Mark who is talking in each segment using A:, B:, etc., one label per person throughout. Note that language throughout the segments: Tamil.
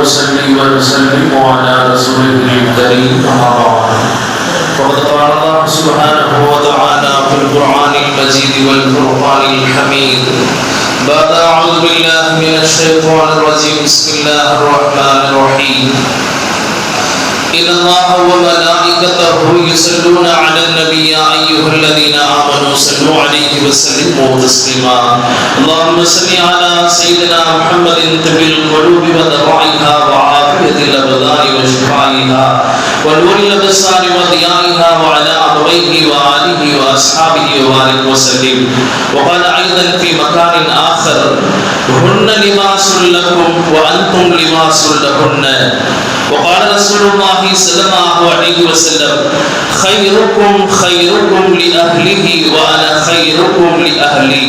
A: ونصلي ونسلم على رسوله الكريم بعد. فقد قال الله سبحانه وتعالى في القرآن المجيد والفرقان الحميد. بعد أعوذ بالله من الشيطان الرجيم. بسم الله الرحمن الرحيم. إن الله وملائكته يصلون على النبي يا أيها الذين آمنوا صلوا عليه وسلموا تسليما اللهم صل على سيدنا محمد طب القلوب ودوائها وعافية الأبدان وشفائها ونور الأبصار وضيائها وعلى أبويه وآله وأصحابه وبارك وسلم وقال أيضا في مكان آخر هن لباس لكم وأنتم لباس لهن وقال رسول الله صلى الله عليه وسلم خيركم خيركم لأهله وأنا خيركم لأهلي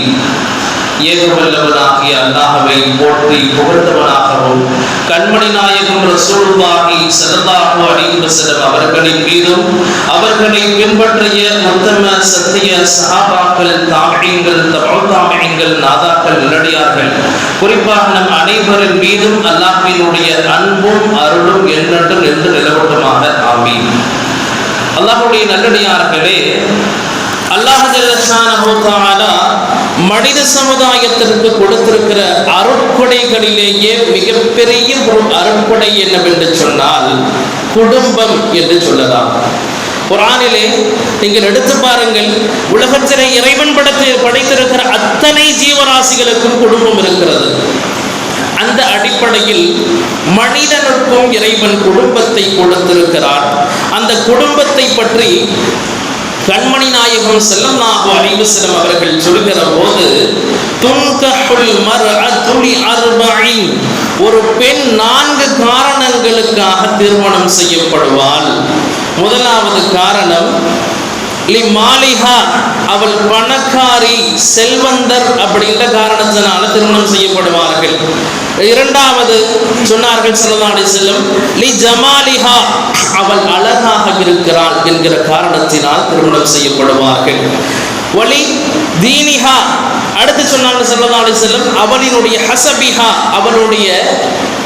A: ஏகவல்லவனாகிய அல்லாஹவை போற்றி புகழ்ந்தவனாகவும் கண்மணி நாயகம் ரசூலுல்லாஹி ஸல்லல்லாஹு அலைஹி வஸல்லம் அவர்களின் மீதும் அவர்களை பின்பற்றிய உத்தம சத்திய சகாபாக்கள் தாபியங்கள் தபு நாதாக்கள் நல்லடியார்கள் குறிப்பாக நம் அனைவரின் மீதும் அல்லாஹினுடைய அன்பும் அருளும் என்றென்றும் என்று நிலவட்டுமாக. ஆமீன். அல்லாஹுடைய நல்லடியார்களே அல்லாஹ் ஜல்லஷானஹு தஆலா மனித சமுதாயத்திற்கு கொடுத்திருக்கிற அருட்கொடைகளிலேயே மிகப்பெரிய ஒரு அருட்கொடை என்னவென்று சொன்னால் குடும்பம் என்று சொல்லலாம். குரானிலே நீங்கள் எடுத்து பாருங்கள் உலகத்திலே இறைவன் படத்தில் படைத்திருக்கிற அத்தனை ஜீவராசிகளுக்கும் குடும்பம் இருக்கிறது. அந்த அடிப்படையில் மனிதனுக்கும் இறைவன் குடும்பத்தை கொடுத்திருக்கிறார். அந்த குடும்பத்தை பற்றி கண்மணி நாயகம் செல்லல்லாஹு அறிவு வஸல்லம் அவர்கள் சொல்கிற போது துன்கஹுல் மர்அத்து லி அர்பஇன். ஒரு பெண் நான்கு காரணங்களுக்காக திருமணம் செய்யப்படுவாள். முதலாவது காரணம் லி அவள் பணக்காரி செல்வந்தர் அப்படின்ற காரணத்தினால திருமணம் செய்யப்படுவார்கள். இரண்டாவது சொன்னார்கள் செல்லலாடி செல்லும் லி ஜமாலிஹா அவள் அழகாக இருக்கிறாள் என்கிற காரணத்தினால் திருமணம் செய்யப்படுவார்கள். ஒலி தீனிஹா. அடுத்து சொன்னாங்க செல்லா அலி செல்லம் அவளினுடைய ஹசபிஹா அவளுடைய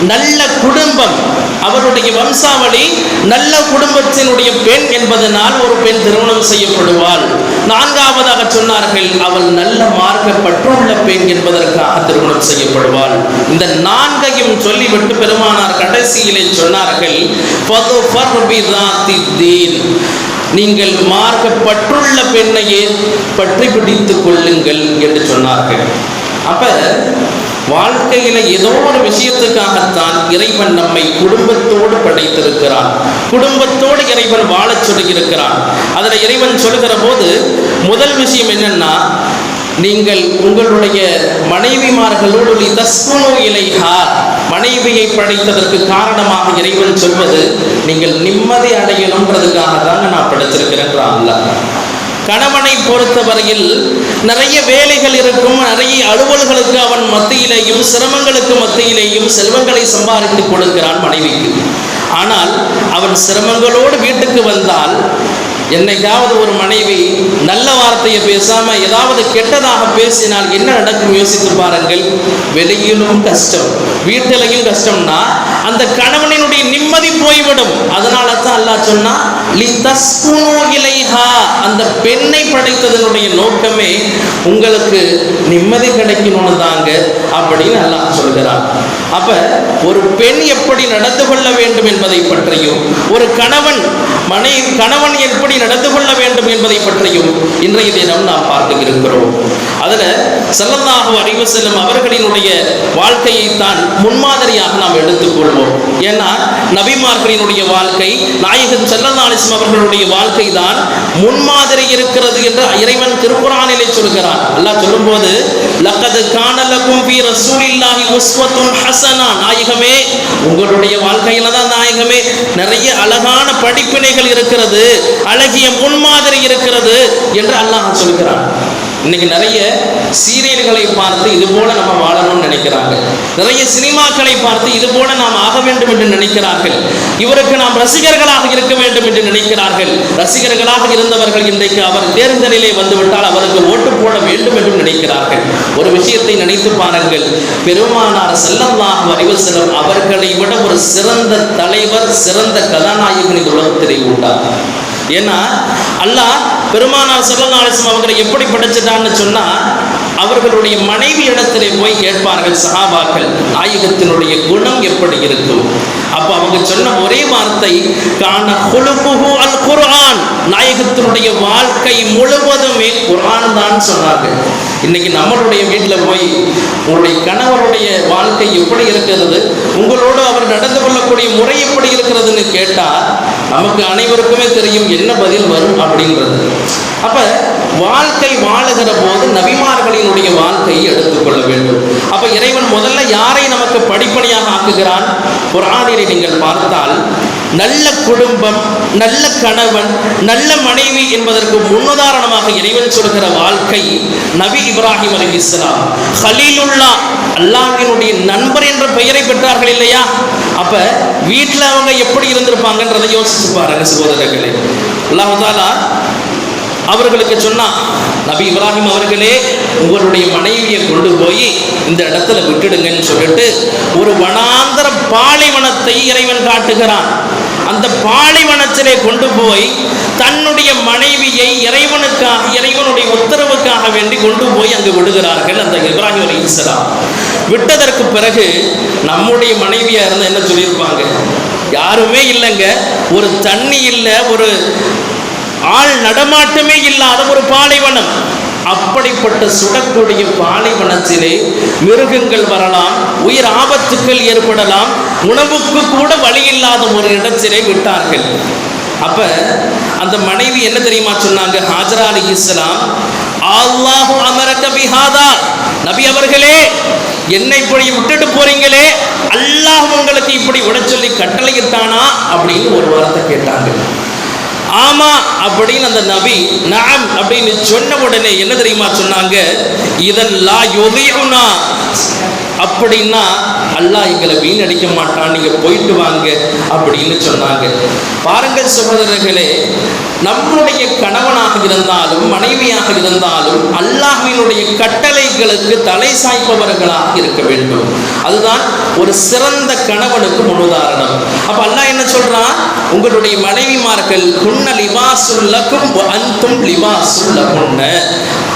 A: நல்ல குடும்பம் அவருடைய வம்சாவளி நல்ல குடும்பத்தினுடைய பெண் என்பதனால் ஒரு பெண் திருமணம் செய்யப்படுவாள். நான்காவதாக சொன்னார்கள் அவள் நல்ல மார்க்கப்பட்டுள்ள பெண் என்பதற்காக திருமணம் செய்யப்படுவாள் இந்த நான்கையும் சொல்லிவிட்டு பெருமானார் கடைசியிலே சொன்னார்கள் "ஃபதுஃபர் பிதாத்தித்தீன்." நீங்கள் மார்க்கப்பட்டுள்ள பெண்ணையே பற்றி பிடித்துக் கொள்ளுங்கள் என்று சொன்னார்கள் அப்ப வாழ்க்கையில ஏதோ ஒரு விஷயத்துக்காகத்தான் இறைவன் நம்மை குடும்பத்தோடு படைத்திருக்கிறான் குடும்பத்தோடு இறைவன் வாழச் சொல்லியிருக்கிறான். அதில் இறைவன் சொல்லுகிற போது முதல் விஷயம் என்னன்னா நீங்கள் உங்களுடைய மனைவிமார்களோடு தஸ்மனோ இலைஹா மனைவியை படைத்ததற்கு காரணமாக இறைவன் சொல்வது நீங்கள் நிம்மதி அடையணுன்றதுக்காக தாங்க நான் படைத்திருக்கிறேன் அல்ல கணவனை பொறுத்தவரையில் நிறைய வேலைகள் இருக்கும் நிறைய அலுவல்களுக்கு அவன் மத்தியிலேயும் சிரமங்களுக்கு மத்தியிலேயும் செல்வங்களை சம்பாதித்து கொடுக்கிறான் மனைவிக்கு. ஆனால் அவன் சிரமங்களோடு வீட்டுக்கு வந்தால் என்னைக்காவது ஒரு மனைவி நல்ல வார்த்தையை பேசாம ஏதாவது கெட்டதாக பேசினால் என்ன நடக்கும்? யோசித்து பாருங்கள். வெளியிலும் கஷ்டம் வீட்டிலையும் கஷ்டம்னா அந்த கணவனினுடைய நிம்மதி போய்விடும். அதனால தான் அல்லாஹ் சொன்னா லி இலைஹா. அந்த பெண்ணை படைத்ததனுடைய நோக்கமே உங்களுக்கு நிம்மதி கிடைக்கணும்னு தாங்க அப்படின்னு அல்லாஹ் சொல்கிறான். அப்ப ஒரு பெண் எப்படி நடந்து கொள்ள வேண்டும் என்பதை பற்றியும் ஒரு கணவன் மனை கணவன் எப்படி நடந்து கொள்ள வேண்டும் என்பதை பற்றியும் இன்றைய தினம் நாம் பார்த்து இருக்கிறோம் அதில் செல்லல்லாஹு அறிவு செல்லும் அவர்களினுடைய வாழ்க்கையை தான் முன்மாதிரியாக நாம் எடுத்துக்கொள்வோம். ஏன்னா நபிமார்களினுடைய வாழ்க்கை நாயகன் செல்லல்லாலிசம் அவர்களுடைய வாழ்க்கை தான் முன்மாதிரி இருக்கிறது என்று இறைவன் திருக்குறானிலே சொல்கிறான். அல்லாஹ் சொல்லும்போது லக்கது காணலக்கும் ஃபீ ரசூலில்லாஹி உஸ்வத்துன் ஹசனா நாயகமே உங்களுடைய வாழ்க்கையில தான் நாயகமே. நிறைய அழகான படிப்பினைகள் இருக்கிறது அழகிய முன்மாதிரி இருக்கிறது என்று அல்லாஹ் சொல்கிறான்.
B: இன்னைக்கு நிறைய சீரியல்களை பார்த்து இது போல நம்ம வாழணும்னு நினைக்கிறாங்க நிறைய சினிமாக்களை பார்த்து இது போல நாம் ஆக வேண்டும் என்று நினைக்கிறார்கள். இவருக்கு நாம் ரசிகர்களாக இருக்க வேண்டும் என்று நினைக்கிறார்கள். ரசிகர்களாக இருந்தவர்கள் இன்றைக்கு அவர் தேர்தலிலே வந்துவிட்டால் அவருக்கு ஓட்டு போட வேண்டும் என்று நினைக்கிறார்கள். ஒரு விஷயத்தை நினைத்து பாருங்கள். பெருமானார் செல்லல்லாஹு அறிவு செல்லும் அவர்களை விட ஒரு சிறந்த தலைவர் சிறந்த கதாநாயகன் இந்த உலகத்திலே உண்டா ஏன்னா அல்லாஹ் பெருமானார் செல்லல்லா அவங்களை எப்படி படைச்சிட்டான்னு சொன்னால் அவர்களுடைய மனைவி இடத்திலே போய் கேட்பார்கள் சஹாபாக்கள் நாயகத்தினுடைய குணம் எப்படி இருக்கும்? அப்ப அவங்க சொன்ன ஒரே வார்த்தை காண குலுகுஹு அல் குர்ஆன். நாயகத்தினுடைய வாழ்க்கை முழுவதுமே குர்ஆன் தான் சொன்னாங்க. இன்னைக்கு நம்மளுடைய வீட்டில் போய் உங்களுடைய கணவருடைய வாழ்க்கை எப்படி இருக்கிறது? உங்களோடு அவர் நடந்து கொள்ளக்கூடிய முறை எப்படி இருக்கிறதுன்னு கேட்டால் நமக்கு அனைவருக்குமே தெரியும் என்ன பதில் வரும் அப்படின்றது. அப்போ வாழ்க்கை வாழுகிற போது நபிமார்களினுடைய வாழ்க்கையை எடுத்துக்கொள்ள வேண்டும். அப்ப இறைவன் முதல்ல யாரை நமக்கு படிப்படியாக ஆக்குகிறான்? குரானிலே நீங்கள் பார்த்தால் நல்ல குடும்பம் நல்ல கணவன் நல்ல மனைவி என்பதற்கு முன்னுதாரணமாக இறைவன் சொல்கிற வாழ்க்கை நபி இப்ராஹிம் அலி இஸ்லாம் ஹலீலுல்லா அல்லாஹினுடைய நண்பர் என்ற பெயரை பெற்றார்கள் இல்லையா? அப்ப வீட்டில் அவங்க எப்படி இருந்திருப்பாங்கன்றதை யோசிச்சு பாருங்க சகோதரர்களே. அல்லாஹாலா அவர்களுக்கு சொன்னா நபி இப்ராஹிம் அவர்களே உங்களுடைய மனைவியை கொண்டு போய் இந்த இடத்துல விட்டுடுங்கன்னு சொல்லிட்டு ஒரு வனாந்தர பாலைவனத்தை இறைவன் காட்டுகிறான். அந்த பாலைவனத்திலே கொண்டு போய் தன்னுடைய மனைவியை இறைவனுக்காக இறைவனுடைய உத்தரவுக்காக வேண்டி கொண்டு போய் அங்கு விடுகிறார்கள் அந்த இப்ராஹிம் அலி இஸ்லாம் விட்டதற்கு பிறகு நம்முடைய மனைவியாக இருந்தால் என்ன சொல்லியிருப்பாங்க? யாருமே இல்லைங்க. ஒரு தண்ணி இல்லை ஒரு ஆள் நடமாட்டமே இல்லாத ஒரு பாலைவனம். அப்படிப்பட்ட சுடக்கூடிய பாலைவனத்திலே மிருகங்கள் வரலாம் உயிர் ஆபத்துக்கள் ஏற்படலாம் உணவுக்கு கூட வழி இல்லாத ஒரு இடத்திலே விட்டார்கள். அப்ப அந்த மனைவி என்ன தெரியுமா சொன்னாங்க? ஹாஜரா அலி இஸ்லாம் அல்லாஹு அமரக பிஹாதா. நபி அவர்களே என்னை இப்படி விட்டுட்டு போறீங்களே? அல்லாஹ் உங்களுக்கு இப்படி விட சொல்லி கட்டளையிட்டானா? அப்படின்னு ஒரு வார்த்தை ஆமா அப்படின்னு அந்த நபி நாம் அப்படின்னு சொன்ன உடனே என்ன தெரியுமா சொன்னாங்க? இதெல்லாம் யுதையுனா. அப்படின்னா அல்லாஹ் எங்களை வீணடிக்க மாட்டான் நீங்கள் போயிட்டு வாங்க அப்படின்னு சொன்னாங்க. பாருங்கள் சகோதரர்களே நம்முடைய கணவனாக இருந்தாலும் மனைவியாக இருந்தாலும் அல்லாஹினுடைய கட்டளைகளுக்கு தலை சாய்ப்பவர்களாக இருக்க வேண்டும். அதுதான் ஒரு சிறந்த கணவனுக்கு முன்னுதாரணம். அப்ப அல்லாஹ் என்ன சொல்றான்? உங்களுடைய மனைவிமார்கள் குன்ன லிபாசுல்லக்கும் அன்தும் லிபாசுல்லகுன்ன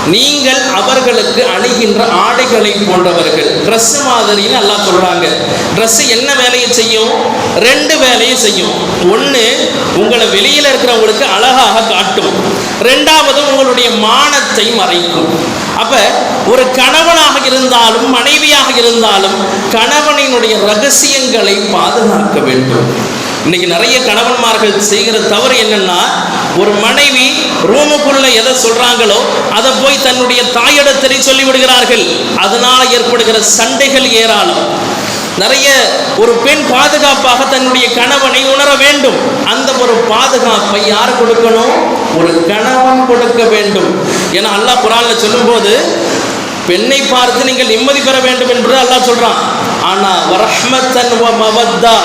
B: நீங்கள் அவர்களுக்கு அணிகின்ற ஆடைகளை போன்றவர்கள். ட்ரெஸ் மாதிரின்னு எல்லாம் சொல்றாங்க. ட்ரெஸ் என்ன வேலையை செய்யும்? ரெண்டு வேலையை செய்யும். ஒன்று உங்களை வெளியில இருக்கிறவங்களுக்கு அழகாக காட்டும். ரெண்டாவது உங்களுடைய மானத்தை மறைக்கும். அப்ப ஒரு கணவனாக இருந்தாலும் மனைவியாக இருந்தாலும் கணவனினுடைய ரகசியங்களை பாதுகாக்க வேண்டும். இன்னைக்கு நிறைய கணவன்மார்கள் செய்கிற தவறு என்னன்னா ஒரு மனைவி ரூமுக்குள்ள எதை சொல்றாங்களோ அதை போய் தன்னுடைய தாயிடத்திலே சொல்லி விடுகிறார்கள் அதனால ஏற்படுகிற சண்டைகள் ஏராளம். நிறைய ஒரு பெண் பாதுகாப்பாக தன்னுடைய கணவனை உணர வேண்டும். அந்த ஒரு பாதுகாப்பை யார் கொடுக்கணும்? ஒரு கணவன் கொடுக்க வேண்டும். ஏன்னா அல்லாஹ் குரான்ல சொல்லும்போது பெண்ணை பார்த்து நீங்கள் நிம்மதி பெற வேண்டும் என்று அல்லாஹ் சொல்றான். ஆனா வரஹ்மத்தன் வ மவத்தா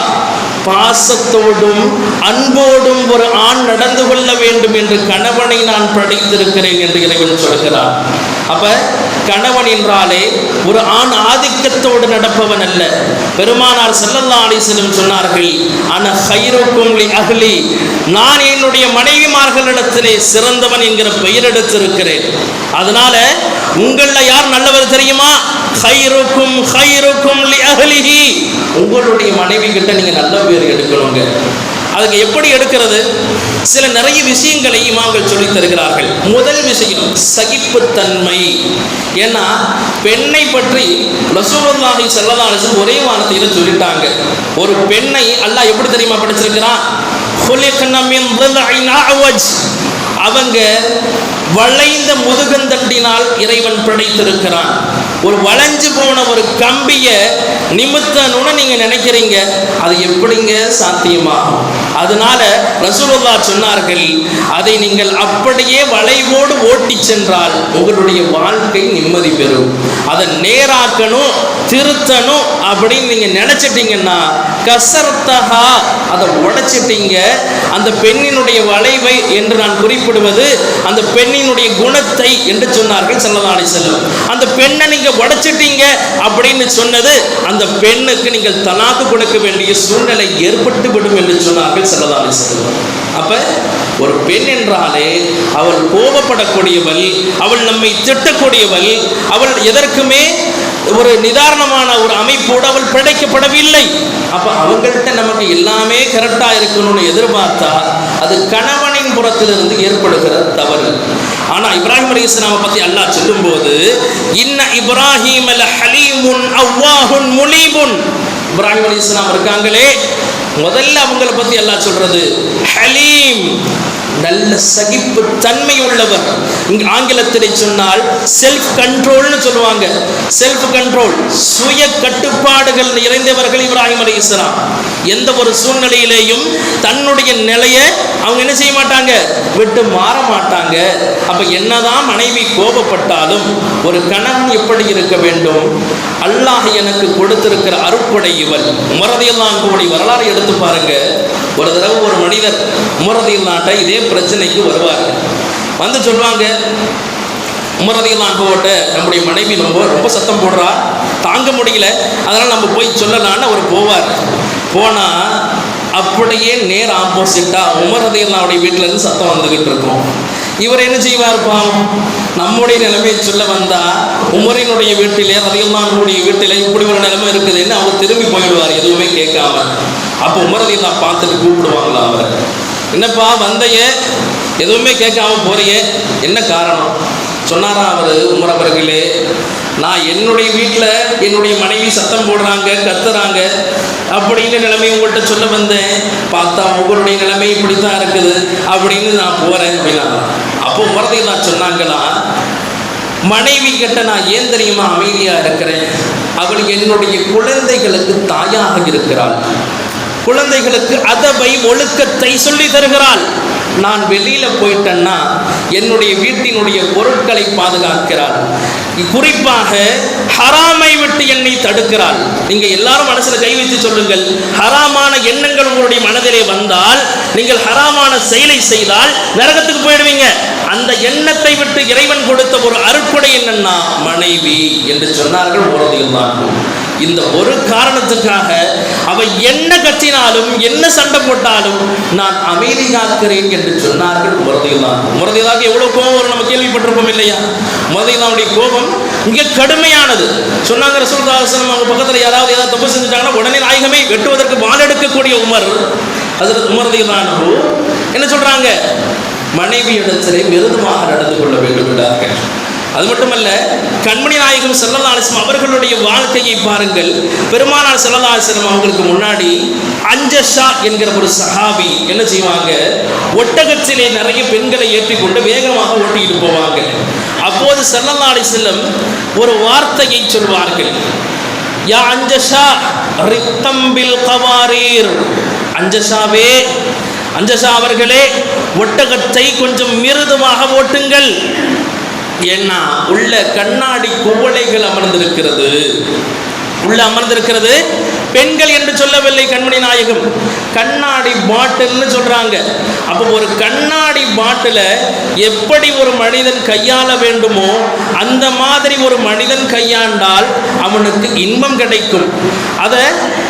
B: பாசத்தோடும் அன்போடும் ஒரு ஆண் நடந்து கொள்ள வேண்டும் என்று கணவனை நான் படைத்திருக்கிறேன் என்று இறைவன் சொல்கிறார். அப்ப கணவன் என்றாலே ஒரு ஆண் ஆதிக்கத்தோடு நடப்பவன் அல்ல. பெருமானார் செல்லல்லா அலைஹி சொன்னார்கள் ஆனால் ஹைரோக்கும் அகலி நான் என்னுடைய மனைவிமார்களிடத்திலே சிறந்தவன் என்கிற பெயர் எடுத்திருக்கிறேன். அதனால உங்களில் யார் நல்லவர் தெரியுமா? ஹைருக்கும் ஹைருக்கும் அஹ்லிஹி உங்களுடைய மனைவி கிட்ட நீங்கள் நல்ல பேர் எடுக்கணுங்க. அதுக்கு எப்படி எடுக்கிறது? சில நிறைய விஷயங்களை இமாங்கள் சொல்லி தருகிறார்கள். முதல் விஷயம் சகிப்புத்தன்மை. ஏன்னா பெண்ணை பற்றி ரசூலுல்லாஹி செல்லதானு ஒரே வார்த்தையில் சொல்லிட்டாங்க. ஒரு பெண்ணை அல்லாஹ் எப்படி தெரியுமா படிச்சிருக்கிறான்? அவங்க வளைந்த முதுகந்தட்டினால் இறைவன் படைத்திருக்கிறான் ஒரு வளைஞ்சு போன ஒரு கம்பிய நிமித்தணும்னு நீங்க நினைக்கிறீங்க அது எப்படிங்க சாத்தியமாகும்? அதனால ரசூலுல்லா சொன்னார்கள் அதை நீங்கள் அப்படியே வளைவோடு ஓட்டி சென்றால் உங்களுடைய வாழ்க்கை நிம்மதி பெறும். அதை நேராக்கணும் திருத்தணும் அப்படின்னு நீங்க நினைச்சிட்டீங்கன்னா கசர்த்தகா அதை உடைச்சிட்டீங்க. அந்த பெண்ணினுடைய வளைவை என்று நான் குறிப்பிடுவது அந்த பெண்ணின் பெண்ணினுடைய குணத்தை என்று சொன்னார்கள் செல்லதாடி செல்லும் அந்த பெண்ணை நீங்க உடைச்சிட்டீங்க அப்படின்னு சொன்னது அந்த பெண்ணுக்கு நீங்கள் தலாக்கு கொடுக்க வேண்டிய சூழ்நிலை ஏற்பட்டு விடும் என்று சொன்னார்கள் செல்லதாடி செல்லும் அப்ப ஒரு பெண் என்றாலே அவள் கோபப்படக்கூடியவள் அவள் நம்மை திட்டக்கூடியவள் அவள் எதற்குமே ஒரு நிதாரணமான ஒரு அமைப்போடு அவள் பிழைக்கப்படவில்லை அப்ப அவங்கள்ட்ட நமக்கு எல்லாமே கரெக்டா இருக்கணும்னு எதிர்பார்த்தா அது கணவனின் புறத்திலிருந்து ஏற்படுகிற தவறு. ஆனால் இப்ராஹிம் அலி இஸ்லாமை பற்றி அல்லாஹ் சொல்லும்போது இன்ன இப்ராஹிம் அல் ஹலீமுன் அவ்வாஹுன் முனீபுன் இப்ராஹிம் அலி இஸ்லாம் இருக்காங்களே முதல்ல அவங்கள பற்றி எல்லாம் சொல்றது ஹலீம் நல்ல சகிப்பு தன்மை உள்ளவர் ஆங்கிலத்திலே சொன்னால் செல்ஃப் கண்ட்ரோல்னு சொல்லுவாங்க. செல்ஃப் கண்ட்ரோல் சுய கட்டுப்பாடுகள் நிறைந்தவர்கள் இப்ராஹிம் அலி இஸ்லாம் எந்த ஒரு சூழ்நிலையிலேயும் தன்னுடைய நிலையை அவங்க என்ன செய்ய மாட்டாங்க? விட்டு மாற மாட்டாங்க. அப்ப என்னதான் மனைவி கோபப்பட்டாலும் ஒரு கணவன் எப்படி இருக்க வேண்டும்? அல்லாஹ் எனக்கு கொடுத்திருக்கிற அருப்படை இவள். முறதையெல்லாம் கூடி வரலாறு எடுத்து பாருங்க. ஒரு தடவை ஒரு மனிதர் உமரதியில் நாட்டை இதே பிரச்சனைக்கு வருவார். வந்து சொல்லுவாங்க உமரதையெல்லாம் போட்ட நம்முடைய மனைவி ரொம்ப ரொம்ப சத்தம் போடுறா. தாங்க முடியல. அதனால் நம்ம போய் சொல்லலான்னு அவர் போவார். போனால் அப்படியே நேர் ஆப்போசிட்டாக உமரதையெல்லாவுடைய வீட்டிலேருந்து சத்தம் வந்துக்கிட்டு இருக்கோம். இவர் என்ன செய்வார் பாவம் நம்முடைய நிலைமையை சொல்ல வந்தா உமரினுடைய வீட்டிலே ரதியல்லானுடைய வீட்டிலே இப்படி ஒரு நிலைமை இருக்குதுன்னு அவர் திரும்பி போயிடுவார் எதுவுமே கேட்காம. அப்போ நான் பார்த்துட்டு கூப்பிடுவாங்களா அவரை? என்னப்பா வந்தையே? எதுவுமே கேட்காம போறியே? என்ன காரணம்? சொன்னாரா அவர் உமரவர்களே நான் என்னுடைய வீட்டில் என்னுடைய மனைவி சத்தம் போடுறாங்க கத்துறாங்க அப்படின்னு நிலைமை உங்கள்கிட்ட சொல்ல வந்தேன். பார்த்தா உங்களுடைய நிலைமை இப்படி தான் இருக்குது. அப்படின்னு நான் போகிறேன் அப்படின்னா அப்போ உமரதை நான் சொன்னாங்களா மனைவி கிட்ட நான் ஏன் தெரியுமா அமைதியாக இருக்கிறேன்? அவள் என்னுடைய குழந்தைகளுக்கு தாயாக இருக்கிறாள். குழந்தைகளுக்கு அதபை ஒழுக்கத்தை சொல்லி தருகிறாள். நான் வெளியில போயிட்டேன்னா என்னுடைய வீட்டினுடைய பொருட்களை பாதுகாக்கிறாள். குறிப்பாக ஹராமை விட்டு என்னை தடுக்கிறாள். நீங்கள் எல்லாரும் மனசில் கை வைத்து சொல்லுங்கள். ஹராமான எண்ணங்கள் உங்களுடைய மனதிலே வந்தால் நீங்கள் ஹராமான செயலை செய்தால் நரகத்துக்கு போயிடுவீங்க. அந்த எண்ணத்தை விட்டு இறைவன் கொடுத்த ஒரு அருட்கொடை என்னன்னா மனைவி என்று சொன்னார்கள் உறுதியுள்ளார் இந்த ஒரு காரணத்துக்காக அவன் என்ன கத்தினாலும் என்ன சண்டை போட்டாலும் நான் அமைதி காக்கிறேன் என்று சொன்னார்கள் முரதிதான் முரதைதாக எவ்வளவு கோபம் வரும் நம்ம கேள்விப்பட்டிருப்போம் இல்லையா? முரதிதாவுடைய கோபம் மிக கடுமையானது. சொன்னாங்க ரசூல்தாசனம் அவங்க பக்கத்தில் யாராவது ஏதாவது தப்பு செஞ்சுட்டாங்கன்னா உடனே நாயகமே வெட்டுவதற்கு வாழெடுக்கக்கூடிய உமர். அதில் உமரதிதான் என்ன சொல்றாங்க? மனைவியிடத்திலே மிருதுமாக நடந்து கொள்ள வேண்டும் என்றார்கள் அது மட்டுமல்ல கண்மணி நாயகம் செல்லல்லா அலிஸ்லம் அவர்களுடைய வாழ்க்கையை பாருங்கள். பெருமானார் செல்லல்லா அலிஸ்லம் அவங்களுக்கு முன்னாடி அஞ்சஷா என்கிற ஒரு சஹாபி என்ன செய்வாங்க? ஒட்டகத்திலே நிறைய பெண்களை ஏற்றிக்கொண்டு வேகமாக ஓட்டிட்டு போவாங்க. அப்போது செல்லல்லா அலிஸ்லம் ஒரு வார்த்தையை சொல்வார்கள். யா அஞ்சஷா ரித்தம்பில் கவாரீர். அஞ்சஷாவே அஞ்சஷா அவர்களே ஒட்டகத்தை கொஞ்சம் மிருதுமாக ஓட்டுங்கள். ஏன்னா உள்ள கண்ணாடி குவளைகள் அமர்ந்திருக்கிறது. உள்ள அமர்ந்திருக்கிறது பெண்கள் என்று சொல்லவில்லை கண்மணி நாயகம். கண்ணாடி பாட்டில்னு சொல்றாங்க. அப்போ ஒரு கண்ணாடி பாட்டில எப்படி ஒரு மனிதன் கையாள வேண்டுமோ அந்த மாதிரி ஒரு மனிதன் கையாண்டால் அவனுக்கு இன்பம் கிடைக்கும். அதை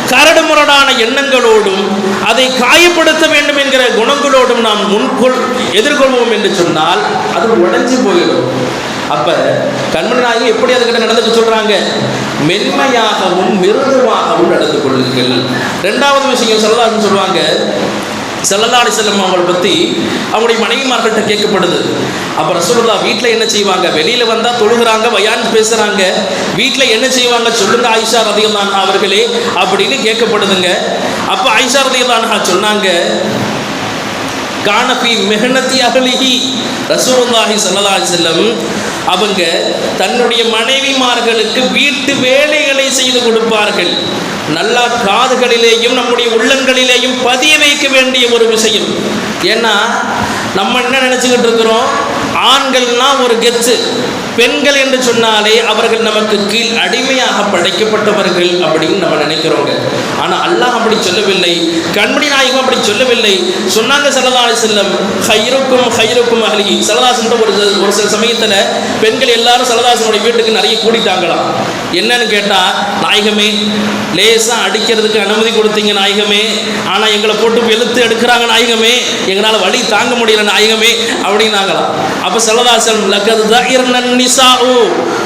B: கரடுமுரடான எண்ணங்களோடும் அதை காயப்படுத்த வேண்டும் என்கிற குணங்களோடும் நாம் முன்கொள் எதிர்கொள்வோம் என்று சொன்னால் அது உடைஞ்சு போயிடும். அப்போ கண்மணி நாயகி எப்படி அதுக்கிட்ட நடந்துக்க சொல்கிறாங்க மென்மையாகவும் மிருதுவாகவும் நடந்து கொள்ளுங்கள் ரெண்டாவது விஷயம் சொல்லலாம்னு சொல்லுவாங்க. செல்லலாடி செல்லம் அவங்களை பற்றி அவங்களுடைய மனைவிமார்கிட்ட கேட்கப்படுது. அப்போ ரசூலுல்லா வீட்டில் என்ன செய்வாங்க? வெளியில் வந்தால் தொழுகிறாங்க வயான் பேசுகிறாங்க வீட்டில் என்ன செய்வாங்க? சொல்லுங்க ஆயிஷா ரதியல்லான் அவர்களே அப்படின்னு கேட்கப்படுதுங்க. அப்போ ஆயிஷா ரதியல்லான்ஹா சொன்னாங்க கானபி மெஹனத்தி அகலிஹி. ரசூலுல்லாஹி ஸல்லல்லாஹு செல்லம் அவங்க தன்னுடைய மனைவிமார்களுக்கு வீட்டு வேலைகளை செய்து கொடுப்பார்கள். நல்லா காதுகளிலேயும் நம்முடைய உள்ளங்களிலேயும் பதிய வைக்க வேண்டிய ஒரு விஷயம். ஏன்னா நம்ம என்ன நினச்சிக்கிட்டு இருக்கிறோம்? ஆண்கள்னா ஒரு கெத்து. பெண்கள் என்று சொன்னாலே அவர்கள் நமக்கு கீழ் அடிமையாக படைக்கப்பட்டவர்கள் அப்படின்னு நம்ம நினைக்கிறோங்க. ஆனால் அல்லாஹ் அப்படி சொல்லவில்லை. கண்மணி நாயகம் அப்படி சொல்லவில்லை. சொன்னாங்க சல்லல்லாஹு செல்லம் ஹைருக்கும் ஹைருக்கும் அகலி சல்லதாசன் ஒரு ஒரு சில சமயத்தில் பெண்கள் எல்லாரும் சல்லதாசனுடைய வீட்டுக்கு நிறைய கூடிட்டாங்களாம். என்னன்னு கேட்டால் நாயகமே லேசாக அடிக்கிறதுக்கு அனுமதி கொடுத்தீங்க நாயகமே. ஆனால் எங்களை போட்டு வெளுத்து எடுக்கிறாங்க நாயகமே. எங்களால் வழி தாங்க முடியல நாயகமே. அப்படின்னாங்களாம். அப்போ சல்லதாசன் லக்கது தகிர்னன் நிசாஉ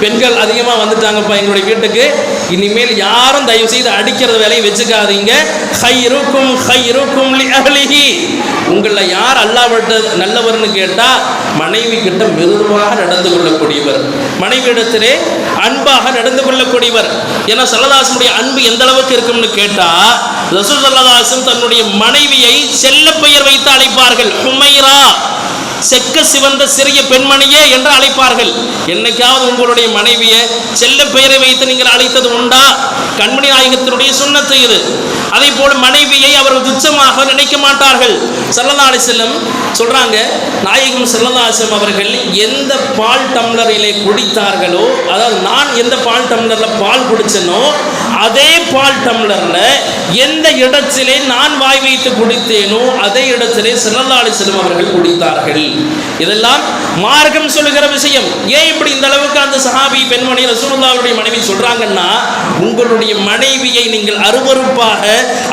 B: பெண்கள் அதிகமாக வந்துட்டாங்கப்பா எங்களுடைய வீட்டுக்கு. இனிமேல் யாரும் தயவு செய்து அடிக்கிறது வேலையை வச்சுக்காதீங்க. ஹைருக்கும் ஹைருக்கும் லி அஹ்லிஹி. உங்களில் யார் அல்லாவிட்ட நல்லவர்னு கேட்டால் மனைவி கிட்ட மெதுவாக நடந்து கொள்ளக்கூடியவர். மனைவியிடத்திலே அன்பாக நடந்து கொள்ளக்கூடியவர். ஏன்னா சல்லதாசனுடைய அன்பு எந்த அளவுக்கு இருக்கும்னு கேட்டால் ரசூல் செல்லதாசன் தன்னுடைய மனைவியை செல்ல பெயர் வைத்து அழைப்பார்கள். ஹுமைரா. செக்க சிவந்த சிறிய பெண்மணியே என்று அழைப்பார்கள். என்னைக்காவது உங்களுடைய மனைவியை செல்ல பெயரை வைத்து நீங்கள் அழைத்தது உண்டா? கண்மணி நாயகத்தினுடைய சுண்ணத்து இது. அதே போல மனைவியை அவர்கள் துச்சமாக நினைக்க மாட்டார்கள். சல்லல்லா செல்லம் சொல்றாங்க நாயகம் செல்லதாசம் அவர்கள் எந்த பால் டம்ளரிலே குடித்தார்களோ அதாவது நான் எந்த பால் டம்ளரில் பால் குடிச்சனோ அதே பால் டம்ளரில் எந்த இடத்திலே நான் வாய் வைத்து குடித்தேனோ அதே இடத்திலே செல்லல்லா செல்லம் அவர்கள் குடித்தார்கள். இதெல்லாம் மார்க்கம் சொல்லுகிற விஷயம். ஏன் இப்படி இந்த அளவுக்கு அந்த சஹாபி பெண்மணி ரசூல்லாவுடைய மனைவி சொல்றாங்கன்னா உங்களுடைய மனைவியை நீங்கள் அருவருப்பாக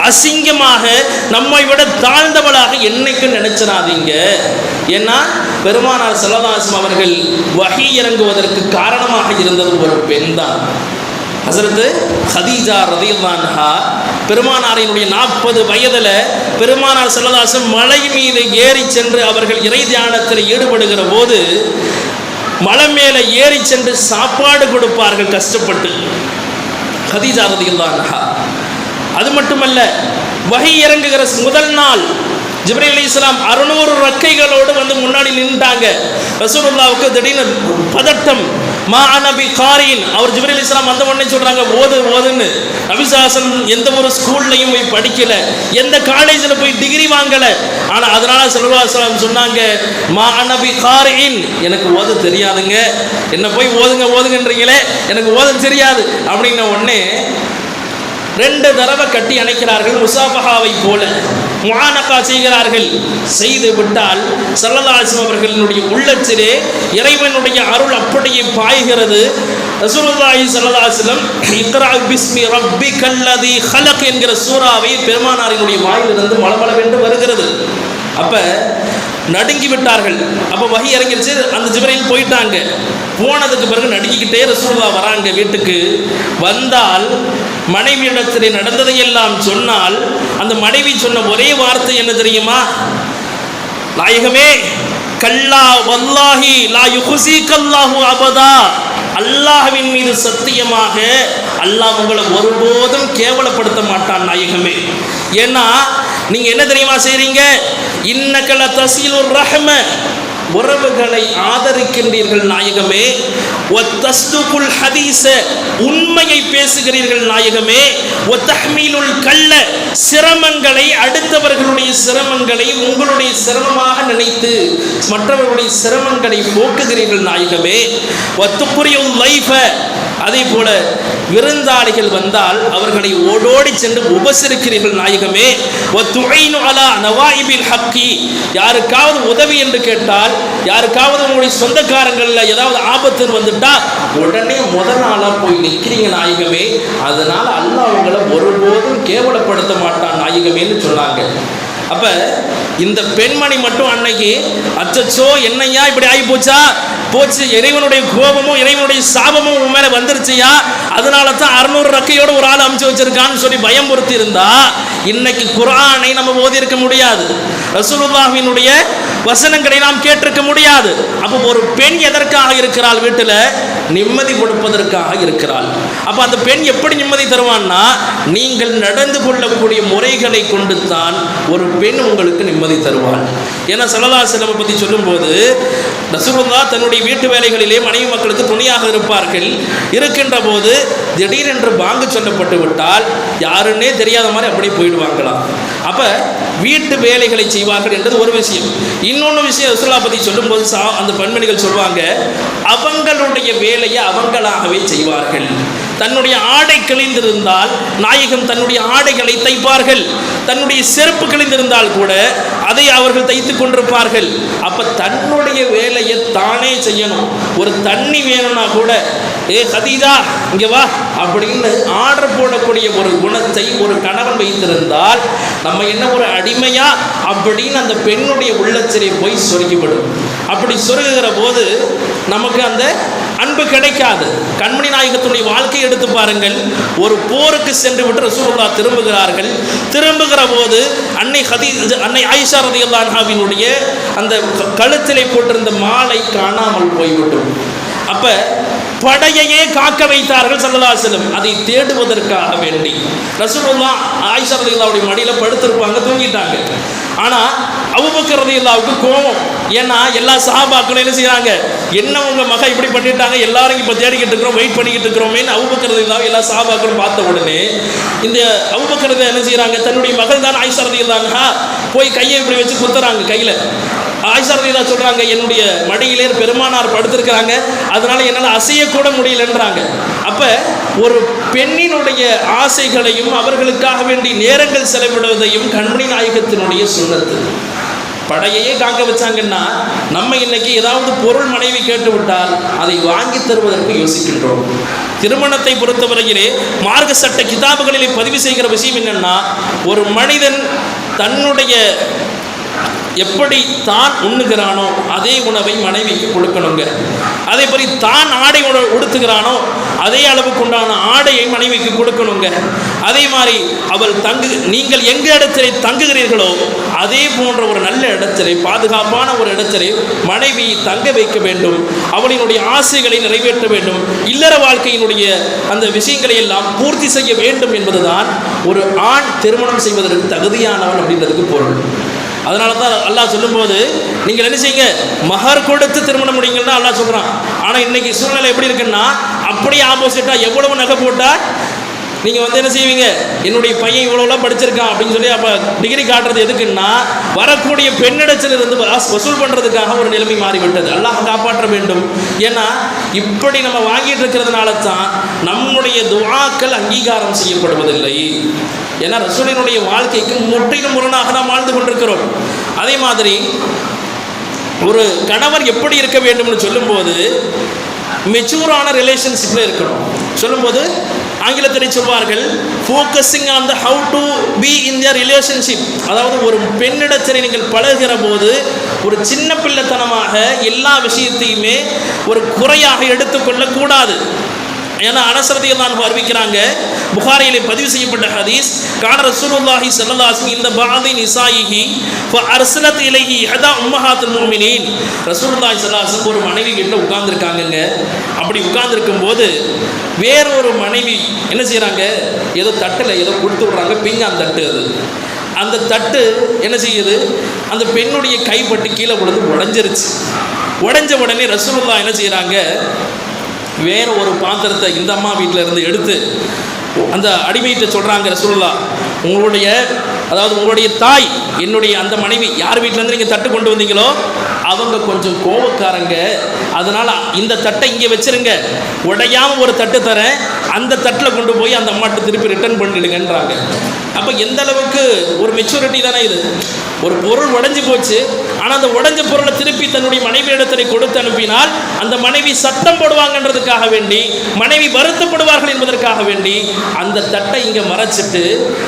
B: அசிங்கமாக நம்மை விட தாழ்ந்தவளாக என்னைக்கும் நினைச்சிடாதீங்க. ஏன்னா பெருமானார் செல்லதாசம் அவர்கள் வகை இறங்குவதற்கு காரணமாக இருந்தது ஒரு பெண் தான் ஹசரத்து ஹதீஜா ரதியுல்லான்ஹா பெருமானாரினுடைய நாற்பது வயதில் பெருமானார் செல்லதாசம் மலை மீது ஏறி சென்று அவர்கள் இறை தியானத்தில் ஈடுபடுகிற போது மலை மேலே ஏறி சென்று சாப்பாடு கொடுப்பார்கள் கஷ்டப்பட்டு. ஹதீஜா ரதியுல்லான்ஹா அது மட்டுமல்ல வகை இறங்குகிற முதல் நாள் ஜிப்ரி அலி இஸ்லாம் அறுநூறு ரக்கைகளோடு வந்து முன்னாடி நின்றாங்க. ரசூலுல்லாவுக்கு திடீர்னு பதட்டம் மா நபி காரின் அவர் ஜிப்ரீல் இஸ்லாம் வந்த உடனே சொல்றாங்க ஓது ஓதுன்னு. நபிசாசன் எந்த ஒரு ஸ்கூல்லையும் போய் படிக்கல எந்த காலேஜில் போய் டிகிரி வாங்கல. ஆனால் அதனால செல்வாசலம் சொன்னாங்க மா நபி காரின் எனக்கு ஓத தெரியாதுங்க. என்ன போய் ஓதுங்க ஓதுங்கன்றீங்களே எனக்கு ஓத தெரியாது. அப்படின்ன உடனே ரெண்டு தடவை கட்டி அணைக்கிறார்கள் முசாஃபஹாவை போல. முகானக்கா செய்கிறார்கள். செய்து விட்டால் சல்லல்லாஹு அவர்களினுடைய உள்ளத்திலே இறைவனுடைய அருள் அப்படியே பாய்கிறது. ரசூலுல்லாஹி ஸல்லல்லாஹு இக்ரா பிஸ்மி ரப்பிக்கல்லதி ஹலக் என்கிற சூறாவை பெருமானாரினுடைய வாயிலிருந்து மலமளவென்று வருகிறது. அப்போ நடுங்கி விட்டார்கள். அப்போ வகி இறங்கிருச்சு. அந்த ஜிபரையில் போயிட்டாங்க. போனதுக்கு பிறகு நடுங்கிக்கிட்டே ரசூல்லா வராங்க வீட்டுக்கு. வந்தால் மனைவியிடத்திலே நடந்ததையெல்லாம் சொன்னால் அந்த மனைவி சொன்ன ஒரே வார்த்தை என்ன தெரியுமா? நாயகமே கல்லா வல்லாஹி லா யுகுசி கல்லாஹு அபதா. அல்லாஹ்வின் மீது சத்தியமாக அல்லாஹ் உங்களை ஒருபோதும் கேவலப்படுத்த மாட்டான் நாயகமே. ஏன்னா நீங்க என்ன தெரியுமா செய்றீங்க? இன்னக்கல தசீலுர் ரஹம உறவுகளை ஆதரிக்கின்றீர்கள் நாயகமே. ஒத்தஸ்துகுல் ஹதீச உண்மையை பேசுகிறீர்கள் நாயகமே. ஒத்தஹ்மீலுல் கல்ல சிரமங்களை அடுத்தவர்களுடைய சிரமங்களை உங்களுடைய சிரமமாக நினைத்து மற்றவர்களுடைய சிரமங்களை போக்குகிறீர்கள் நாயகமே. ஒத்துப்புரியும் லைஃப அதே போல விருந்தாளிகள் வந்தால் அவர்களை ஓடோடி சென்று உபசரிக்கிறீர்கள் நாயகமே. அலா ஹக்கி. யாருக்காவது உதவி என்று கேட்டால் யாருக்காவது உங்களுடைய சொந்தக்காரங்களில் ஏதாவது ஆபத்து வந்துட்டா உடனே முதல் நாளாக போய் நிற்கிறீங்க நாயகமே. அதனால் அல்ல அவங்களை ஒருபோதும் கேவலப்படுத்த மாட்டான் நாயகமேன்னு சொன்னாங்க. அப்போ இந்த பெண்மணி மட்டும் அன்னைக்கு அச்சச்சோ என்னையா இப்படி ஆகி போச்சா போச்சு இறைவனுடைய கோபமும் இறைவனுடைய சாபமும் உன் மேலே வந்துருச்சியா? அதனால தான் அறுநூறு ரக்கையோட ஒரு ஆள் அமைச்சு வச்சிருக்கான்னு சொல்லி பயமுறுத்தி இருந்தா இன்னைக்கு குரானை நம்ம ஓதி இருக்க முடியாது. ரசூலுல்லாஹினுடைய வசனங்களை நாம் கேட்டிருக்க முடியாது. அப்போ ஒரு பெண் எதற்காக இருக்கிறாள் வீட்டில்? நிம்மதி கொடுப்பதற்காக இருக்கிறாள். அப்ப அந்த பெண் எப்படி நிம்மதி தருவான்னா நீங்கள் நடந்து கொள்ளக்கூடிய முறைகளை கொண்டு தான் ஒரு பெண் உங்களுக்கு நிம்மதி தருவாள். ஏன்னா சலதாசலம் பற்றி சொல்லும்போது ரசூலுல்லா தன்னுடைய வீட்டு வேலைகளிலே மனைவி மக்களுக்கு துணையாக இருப்பார்கள். இருக்கின்ற போது திடீரென்று பாங்கு சொல்லப்பட்டு விட்டால் யாருன்னே தெரியாத மாதிரி அப்படியே போயிடுவாங்களாம். அப்ப வீட்டு வேலைகளை செய்வார்கள் என்றது ஒரு விஷயம். இன்னொன்று விஷயம் ரசூலா பற்றி சொல்லும்போது சா அந்த பெண்மணிகள் சொல்லுவாங்க அவங்களுடைய வேலையை அவங்களாகவே செய்வார்கள். தன்னுடைய ஆடை கிழிந்திருந்தால் நாயகம் தன்னுடைய ஆடைகளை தைப்பார்கள். தன்னுடைய செருப்பு கிழிந்திருந்தால் கூட அதை அவர்கள் தைத்து கொண்டிருப்பார்கள். அப்ப தன்னுடைய வேலையை தானே செய்யணும். ஒரு தண்ணி வேணும்னா கூட ஏ கதீதா இங்க வா அப்படின்னு ஆர்டர் போடக்கூடிய ஒரு குணத்தை ஒரு கணவன் வைத்திருந்தால் நம்ம என்ன ஒரு அடிமையா அப்படின்னு அந்த பெண்ணுடைய உள்ளச்சிறை போய் சொருகிவிடும். அப்படி சொருகுகிற போது நமக்கு அந்த அன்பு கிடைக்காது. கண்மணி நாயகத்துடைய வாழ்க்கையை எடுத்து பாருங்கள். ஒரு போருக்கு சென்று விட்டு ரசூல்லா திரும்புகிறார்கள். திரும்புகிற போது அன்னை ஹதி அன்னை ஆயிஷா ரதியுல்லான்ஹாவினுடைய அந்த கழுத்திலே போட்டிருந்த மாலை காணாமல் போய்விட்டோம் அப்ப படையையே காக்க வைத்தார்கள் சல்லல்லாஹு அதை தேடுவதற்காக வேண்டி. ரசூலுல்லா ஆயிஷா ரதியுல்லாவுடைய மடியில படுத்திருப்பாங்க தூங்கிட்டாங்க. ஆனால் அபூபக்கர் இல்லாவுக்கு கோபம். ஏன்னா எல்லா சஹாபாக்களும் என்ன செய்கிறாங்க என்ன உங்கள் மகள் இப்படி பண்ணிட்டாங்க? எல்லாரும் இப்போ தேடிக்கிட்டு இருக்கிறோம் வெயிட் பண்ணிக்கிட்டு இருக்கிறோமேன்னு அபூபக்கர் ரதியுல்லாவை எல்லா சஹாபாக்களும் பார்த்த உடனே இந்த அபூபக்கர் என்ன செய்கிறாங்க தன்னுடைய மகள் தான் ஆயிஷா ரதியுல்லான்ஹா போய் கையை இப்படி வச்சு குத்துறாங்க கையில். ஆயிஷா ரதியுல்லா சொல்றாங்க என்னுடைய மடியிலே பெருமானார் படுத்திருக்கிறாங்க அதனால என்னால் அசையக்கூட முடியலன்றாங்க. அப்ப ஒரு பெண்ணினுடைய ஆசைகளையும் அவர்களுக்காக வேண்டி நேரங்கள் செலவிடுவதையும் கண்மணி நாயகத்தினுடைய சுண்ணத்து. படையையே காக்க வச்சாங்கன்னா நம்ம இன்னைக்கு ஏதாவது பொருள் மனைவி கேட்டு விட்டால் அதை வாங்கி தருவதற்கு யோசிக்கின்றோம். திருமணத்தை பொறுத்தவரையிலே மார்க்க சட்ட கிதாபுகளிலே பதிவு செய்கிற விஷயம் என்னன்னா ஒரு மனிதன் தன்னுடைய எப்படி தான் உண்ணுகிறானோ அதே உணவை மனைவிக்கு கொடுக்கணுங்க. அதே மாதிரி தான் ஆடை உண- உடுத்துகிறானோ அதே அளவுக்கு உண்டான ஆடையை மனைவிக்கு கொடுக்கணுங்க. அதே மாதிரி அவள் தங்கு நீங்கள் எங்கள் இடத்திலே தங்குகிறீர்களோ அதே போன்ற ஒரு நல்ல இடத்திலே பாதுகாப்பான ஒரு இடத்திலே மனைவி தங்க வைக்க வேண்டும். அவளினுடைய ஆசைகளை நிறைவேற்ற வேண்டும். இல்லற வாழ்க்கையினுடைய அந்த விஷயங்களை எல்லாம் பூர்த்தி செய்ய வேண்டும் என்பதுதான் ஒரு ஆண் திருமணம் செய்வதற்கு தகுதியானவன் அப்படின்றதுக்கு பொருள். அதனால தான் அல்லாஹ் சொல்லும்போது நீங்கள் என்ன செய்யுங்க? மகர் கொடுத்து திருமணம் முடியுங்கன்னா அல்லாஹ் சொல்கிறான் ஆனால் இன்னைக்கு சூழ்நிலை எப்படி இருக்குன்னா அப்படியே ஆப்போசிட்டாக எவ்வளவு நகை போட்டால் நீங்கள் வந்து என்ன செய்வீங்க? என்னுடைய பையன் இவ்வளோலாம் படிச்சிருக்கான் அப்படின்னு சொல்லி அப்போ டிகிரி காட்டுறது எதுக்குன்னா வரக்கூடிய பெண்ணிடத்திலிருந்து வாஸ்- வசூல் பண்ணுறதுக்காக ஒரு நிலைமை மாறிவிட்டது. அல்லாஹ் காப்பாற்ற வேண்டும். ஏன்னா இப்படி நம்ம வாங்கிட்டு இருக்கிறதுனால தான் நம்முடைய துவாக்கள் அங்கீகாரம் செய்யப்படுவதில்லை. ஏன்னா ரசூலினுடைய வாழ்க்கைக்கு முற்றிலும் முரணாக நாம் வாழ்ந்து கொண்டிருக்கிறோம். அதே மாதிரி ஒரு கணவர் எப்படி இருக்க வேண்டும்னு சொல்லும்போது மெச்சூரான ரிலேஷன்ஷிப்பில் இருக்கணும். சொல்லும்போது ஆங்கிலத்தில் சொல்வார்கள் focusing on the how to be in their relationship அதாவது ஒரு பெண்ணிடத்தில் நீங்கள் பழகுகிற போது ஒரு சின்ன பிள்ளைத்தனமாக எல்லா விஷயத்தையுமே ஒரு குறையாக எடுத்துக்கொள்ளக்கூடாது. ஏன்னா அனசரதி எல்லாம் அறிவிக்கிறாங்க புகாரியிலே பதிவு செய்யப்பட்ட ஹதீஸ் கான ரசூலுல்லாஹி ஸல்லல்லாஹு இந்த பாதி நிசாயிஹி ஃப அர்சலத் இலைஹி ஹதா உம்மஹாத்துல் முஃமினீன். ரசூலுல்லாஹி ஸல்லல்லாஹு ஒரு மனைவி கிட்ட உட்கார்ந்திருக்காங்கங்க. அப்படி உட்கார்ந்திருக்கும் போது வேறொரு மனைவி என்ன செய்றாங்க? ஏதோ தட்டில் ஏதோ கொடுத்து விடுறாங்க பிஞ்சான் தட்டு அது. அந்த தட்டு என்ன செய்யுது? அந்த பெண்ணுடைய கைப்பட்டு கீழே விழுந்து உடஞ்சிருச்சு. உடஞ்ச உடனே ரசூலுல்லாஹ் என்ன செய்றாங்க? வேற ஒரு பாத்திரத்தை இந்த அம்மா வீட்டில் இருந்து எடுத்து அந்த அடிமையிட்ட சொல்கிறாங்க ரசூல்லா உங்களுடைய அதாவது உங்களுடைய தாய் என்னுடைய அந்த மனைவி யார் வீட்டிலேருந்து நீங்கள் தட்டு கொண்டு வந்தீங்களோ அவங்க கொஞ்சம் கோபக்காரங்க. அதனால் இந்த தட்டை இங்கே வச்சிருங்க. உடையாம ஒரு தட்டு தரேன். அந்த தட்டில் கொண்டு போய் அந்த அம்மாட்ட திருப்பி ரிட்டர்ன் பண்ணிடுங்கன்றாங்க. அப்போ எந்த அளவுக்கு ஒரு மெச்சூரிட்டி தானே இது? ஒரு பொருள் உடஞ்சி போச்சு ஆனால் அந்த உடஞ்ச பொருளை திருப்பி தன்னுடைய மனைவி இடத்துல கொடுத்து அனுப்பினால் அந்த மனைவி சத்தம் போடுவாங்கன்றதுக்காக வேண்டி மனைவி வருத்தப்படுவார்கள் என்பதற்காக வேண்டி அந்த தட்டை இங்கே மறைச்சிட்டு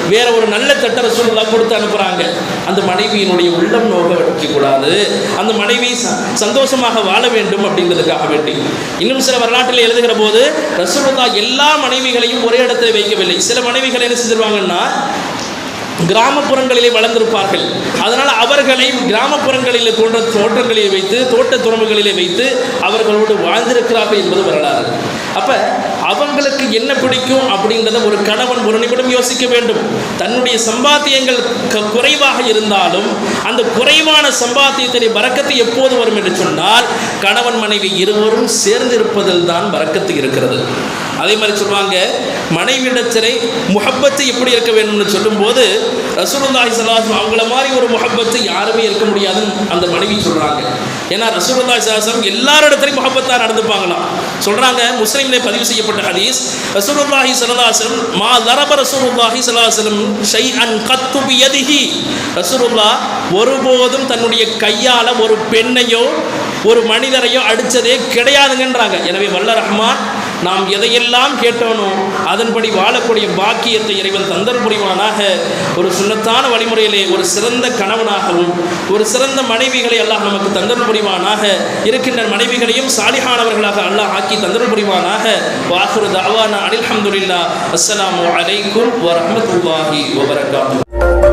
B: வேற ஒரு நல்ல தட்டை ரசூலுல்லா கொடுத்து அனுப்புகிறாங்க அந்த மனைவியினுடைய உள்ளம் நோக வைக்கக்கூடாது. அந்த மனைவி சந்தோஷமாக வாழ வேண்டும் அப்படின்றதுக்காக வேண்டி. இன்னும் சில வரலாற்றில் எழுதுகிற போது ரசூலுல்லா எல்லா மனைவிகளையும் ஒரே இடத்துல வைக்கவில்லை. சில மனைவிகள் என்ன செஞ்சிருவாங்கன்னா கிராமப்புறங்களிலே வளர்ந்திருப்பார்கள். அதனால் அவர்களை கிராமப்புறங்களிலே தோன்ற தோட்டங்களிலே வைத்து தோட்ட துறவுகளிலே வைத்து அவர்களோடு வாழ்ந்திருக்கிறார்கள் என்பது வரலாறு. அப்போ அவங்களுக்கு என்ன பிடிக்கும் அப்படின்றத ஒரு கணவன் ஒரு நிமிடம் யோசிக்க வேண்டும். தன்னுடைய சம்பாத்தியங்கள் க- குறைவாக இருந்தாலும் அந்த குறைவான சம்பாத்தியத்திலே வரக்கத்து எப்போது வரும் என்று சொன்னால் கணவன் மனைவி இருவரும் சேர்ந்திருப்பதில் தான் வரக்கத்து இருக்கிறது. அதே மாதிரி சொல்லுவாங்க மனைவியிடத்திலே முகப்பத்து எப்படி இருக்க வேண்டும்னு சொல்லும்போது ரசூலுல்லாஹி சலாஹம் அவங்கள மாதிரி ஒரு முகப்பத்து யாருமே இருக்க முடியாதுன்னு அந்த மனைவி சொல்கிறாங்க ஏன்னா ரசூலுல்லாஹி சலாஹம் எல்லாரிடத்துலையும் முகப்பத்தாக நடந்துப்பாங்களாம். சொல்கிறாங்க முஸ்லிம்லே பதிவு செய்யப்பட்ட ஹதீஸ் ரசூலுல்லாஹி சலாஹம் மா தரப ரசூலுல்லாஹி சலாஹம் ஷை அன் ஷைஅன் கத்து பியதிஹி. ஒருபோதும் தன்னுடைய கையால் ஒரு பெண்ணையோ ஒரு மனிதரையோ அடித்ததே கிடையாதுங்கன்றாங்க. எனவே வல்ல ரஹ்மான் நாம் எதையெல்லாம் கேட்டோனோ அதன்படி வாழக்கூடிய பாக்கியத்தை இறைவன் தந்தர் புரிவானாக ஒரு சுண்ணத்தான வழிமுறையிலே ஒரு சிறந்த கணவனாகவும் ஒரு சிறந்த மனைவிகளை அல்லாஹ் நமக்கு தந்தர் புரிவானாக இருக்கின்ற மனைவிகளையும் சாலிஹானவர்களாக அல்லாஹ் ஆக்கி தந்தர் புரிவானாக வாஹுரு தாவானா அனில் அஹமதுல்லா அஸ்ஸலாமு வலைக்கும் வரமத்துல்லாஹி வபரகாத்து